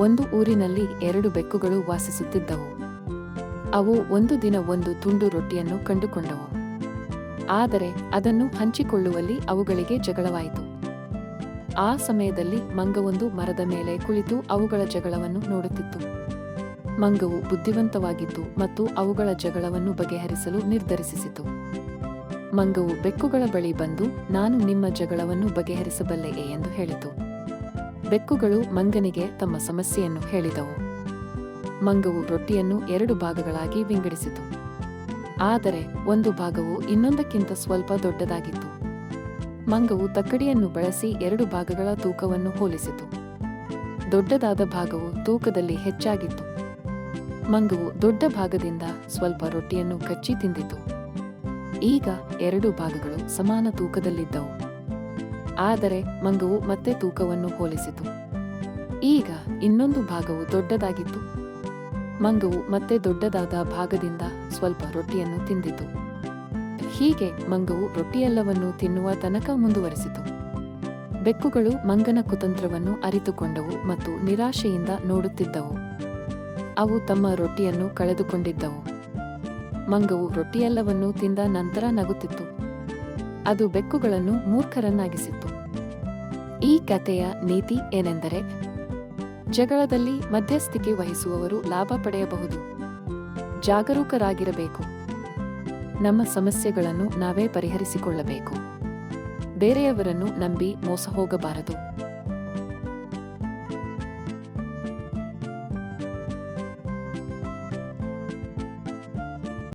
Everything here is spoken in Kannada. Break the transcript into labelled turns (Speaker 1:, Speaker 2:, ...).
Speaker 1: ಒಂದು ಊರಿನಲ್ಲಿ ಎರಡು ಬೆಕ್ಕುಗಳು ವಾಸಿಸುತ್ತಿದ್ದವು. ಅವು ಒಂದು ದಿನ ಒಂದು ತುಂಡು ರೊಟ್ಟಿಯನ್ನು ಕಂಡುಕೊಂಡವು. ಆದರೆ ಅದನ್ನು ಹಂಚಿಕೊಳ್ಳುವಲ್ಲಿ ಅವುಗಳಿಗೆ ಜಗಳವಾಯಿತು. ಆ ಸಮಯದಲ್ಲಿ ಮಂಗವೊಂದು ಮರದ ಮೇಲೆ ಕುಳಿತು ಅವುಗಳ ಜಗಳವನ್ನು ನೋಡುತ್ತಿತ್ತು. ಮಂಗವು ಬುದ್ಧಿವಂತವಾಗಿತ್ತು ಮತ್ತು ಅವುಗಳ ಜಗಳವನ್ನು ಬಗೆಹರಿಸಲು ನಿರ್ಧರಿಸಿತು ಮಂಗವು ಬೆಕ್ಕುಗಳ ಬಳಿ ಬಂದು, ನಾನು ನಿಮ್ಮ ಜಗಳವನ್ನು ಬಗೆಹರಿಸಬಲ್ಲೆಯೇ? ಎಂದು ಹೇಳಿತು. ಬೆಕ್ಕುಗಳು ಮಂಗನಿಗೆ ತಮ್ಮ ಸಮಸ್ಯೆಯನ್ನು ಹೇಳಿದವು. ಮಂಗವು ರೊಟ್ಟಿಯನ್ನು ಎರಡು ಭಾಗಗಳಾಗಿ ವಿಂಗಡಿಸಿತು. ಆದರೆ ಒಂದು ಭಾಗವು ಇನ್ನೊಂದಕ್ಕಿಂತ ಸ್ವಲ್ಪ ದೊಡ್ಡದಾಗಿತ್ತು. ಮಂಗವು ತಕ್ಕಡಿಯನ್ನು ಬಳಸಿ ಎರಡು ಭಾಗಗಳ ತೂಕವನ್ನು ಹೋಲಿಸಿತು. ದೊಡ್ಡದಾದ ಭಾಗವು ತೂಕದಲ್ಲಿ ಹೆಚ್ಚಾಗಿತ್ತು. ಮಂಗವು ದೊಡ್ಡ ಭಾಗದಿಂದ ಸ್ವಲ್ಪ ರೊಟ್ಟಿಯನ್ನು ಕಚ್ಚಿ ತಿಂದಿತು. ಈಗ ಎರಡು ಭಾಗಗಳು ಸಮಾನ ತೂಕದಲ್ಲಿದ್ದವು. ಆದರೆ ಮಂಗವು ಮತ್ತೆ ತೂಕವನ್ನು ಹೋಲಿಸಿತು. ಈಗ ಇನ್ನೊಂದು ಭಾಗವು ದೊಡ್ಡದಾಗಿತ್ತು. ಮಂಗವು ಮತ್ತೆ ದೊಡ್ಡದಾದ ಭಾಗದಿಂದ ಸ್ವಲ್ಪ ರೊಟ್ಟಿಯನ್ನು ತಿಂದಿತು. ಹೀಗೆ ಮಂಗವು ರೊಟ್ಟಿಯೆಲ್ಲವನ್ನು ತಿನ್ನುವ ತನಕ ಮುಂದುವರೆಸಿತು. ಬೆಕ್ಕುಗಳು ಮಂಗನ ಕುತಂತ್ರವನ್ನು ಅರಿತುಕೊಂಡವು ಮತ್ತು ನಿರಾಶೆಯಿಂದ ನೋಡುತ್ತಿದ್ದವು. ಅವು ತಮ್ಮ ರೊಟ್ಟಿಯನ್ನು ಕಳೆದುಕೊಂಡಿದ್ದವು. ಮಂಗವು ರೊಟ್ಟಿಯೆಲ್ಲವನ್ನು ತಿಂದ ನಂತರ ನಗುತ್ತಿತ್ತು. ಅದು ಬೆಕ್ಕುಗಳನ್ನು ಮೂರ್ಖರನ್ನಾಗಿಸಿತ್ತು. ಈ ಕಥೆಯ ನೀತಿ ಏನೆಂದರೆ, ಜಗಳದಲ್ಲಿ ಮಧ್ಯಸ್ಥಿಕೆ ವಹಿಸುವವರು ಲಾಭ ಪಡೆಯಬಹುದು. ಜಾಗರೂಕರಾಗಿರಬೇಕು. ನಮ್ಮ ಸಮಸ್ಯೆಗಳನ್ನು ನಾವೇ ಪರಿಹರಿಸಿಕೊಳ್ಳಬೇಕು. ಬೇರೆಯವರನ್ನು ನಂಬಿ ಮೋಸ ಹೋಗಬಾರದು